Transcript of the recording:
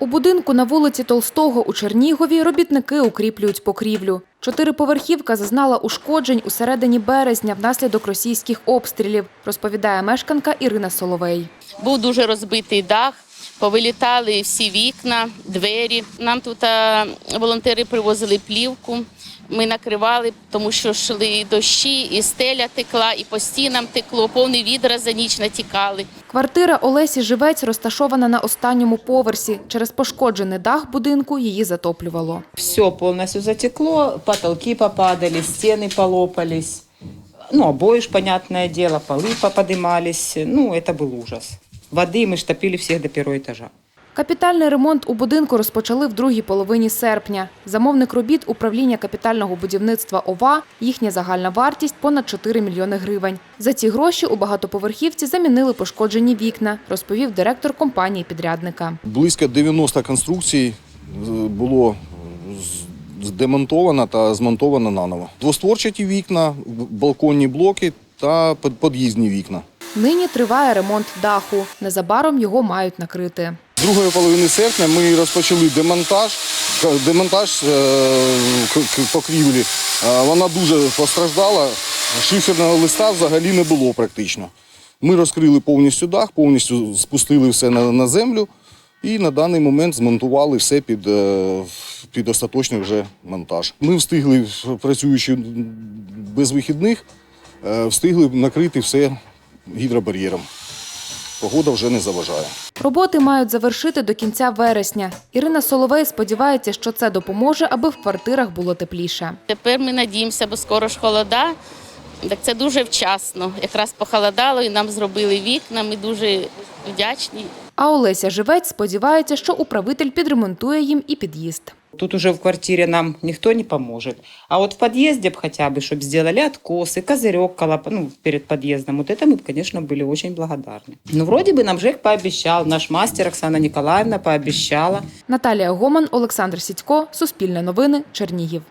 У будинку на вулиці Толстого у Чернігові робітники укріплюють покрівлю. Чотириповерхівка зазнала ушкоджень у середині березня внаслідок російських обстрілів, розповідає мешканка Ірина Соловей. Був дуже розбитий дах, повилітали всі вікна, двері. Нам тут а, волонтери привозили плівку. Ми накривали, тому що йшли дощі, і стеля текла, і по стінам текло, повні відра за ніч натікали. Квартира Олесі Живець розташована на останньому поверсі. Через пошкоджений дах будинку її затоплювало. Все полностью затекло, потолки попадали, стены полопались. Ну, обои ж, понятное дело, полы поподымались. Ну, это был ужас. Воды мы ж топили всех до первого этажа. Капітальний ремонт у будинку розпочали в другій половині серпня. Замовник робіт управління капітального будівництва ОВА. Їхня загальна вартість понад 4 мільйони гривень. За ці гроші у багатоповерхівці замінили пошкоджені вікна, розповів директор компанії підрядника. Близько 90 конструкцій е, було з- здемонтовано та змонтовано наново. Двостворчаті вікна, балконні блоки та під- під'їздні вікна. Нині триває ремонт даху. Незабаром його мають накрити. Другої половини серпня ми розпочали демонтаж. Демонтаж е, покрівлі. Вона дуже постраждала. Шиферного листа взагалі не було практично. Ми розкрили повністю дах, повністю спустили все на, на землю і на даний момент змонтували все під, е, під остаточний вже монтаж. Ми встигли, працюючи без вихідних, е, встигли накрити все гідробар'єром. Погода вже не заважає. Роботи мають завершити до кінця вересня. Ірина Соловей сподівається, що це допоможе, аби в квартирах було тепліше. Тепер ми надіємося, бо скоро ж холода. Так це дуже вчасно. Якраз похолодало і нам зробили вікна. Ми дуже вдячні. А Олеся Живець сподівається, що управитель підремонтує їм і під'їзд. Тут уже в квартире нам никто не поможет. А вот в подъезде б хотя бы, чтобы сделали откосы, козырек колоп... ну, перед подъездом, вот это мы, бы, конечно, были очень благодарны. Ну, вроде бы нам ЖЭК пообещал, наш мастер Оксана Николаевна пообещала. Наталія Гоман, Олександр Сідько, Суспільне новини, Чернігів.